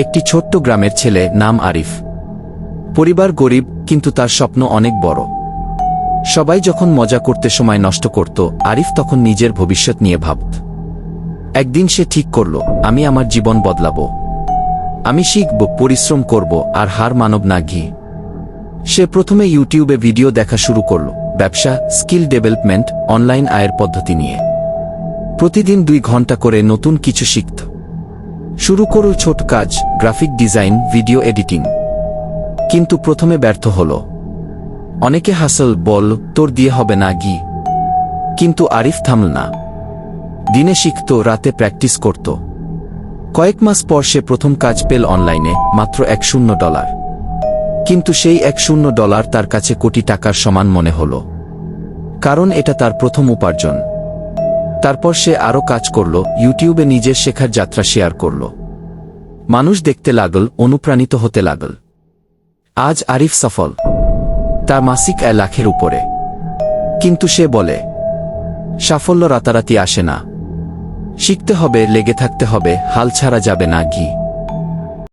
একটি ছোট্ট গ্রামের ছেলে নাম আরিফ। পরিবার গরিব, কিন্তু তার স্বপ্ন অনেক বড়। সবাই যখন মজা করতে সময় নষ্ট করত, আরিফ তখন নিজের ভবিষ্যৎ নিয়ে ভাবত। একদিন সে ঠিক করল, আমি আমার জীবন বদলাবো। আমি শিখব, পরিশ্রম করব, আর হার মানব না ঘি। সে প্রথমে ইউটিউবে ভিডিও দেখা শুরু করল, ব্যবসা, স্কিল ডেভেলপমেন্ট, অনলাইন আয়ের পদ্ধতি নিয়ে। প্রতিদিন দুই ঘণ্টা করে নতুন কিছু শিখত। শুরু করো ছোট কাজ গ্রাফিক ডিজাইন ভিডিও এডিটিং কিন্তু প্রথমে ব্যর্থ হল। অনেকে হাসল, বল, তোর দিয়ে হবে না, গি। কিন্তু আরিফ থামল না। দিনে শিখত, রাতে প্র্যাকটিস করত। কয়েক মাস পর সে প্রথম কাজ পেল অনলাইনে মাত্র এক শূন্য ডলার কিন্তু সেই এক শূন্য ডলার তার কাছে কোটি টাকার সমান মনে হল। কারণ এটা তার প্রথম উপার্জন। তারপর সে আরও কাজ করল, ইউটিউবে নিজের শেখার যাত্রা শেয়ার করল। মানুষ দেখতে লাগল, অনুপ্রাণিত হতে লাগল। আজ আরিফ সফল। তার মাসিক এক লাখের উপরে। কিন্তু সে বলে, সাফল্য রাতারাতি আসে না। শিখতে হবে, লেগে থাকতে হবে, হাল ছাড়া যাবে না ঘি।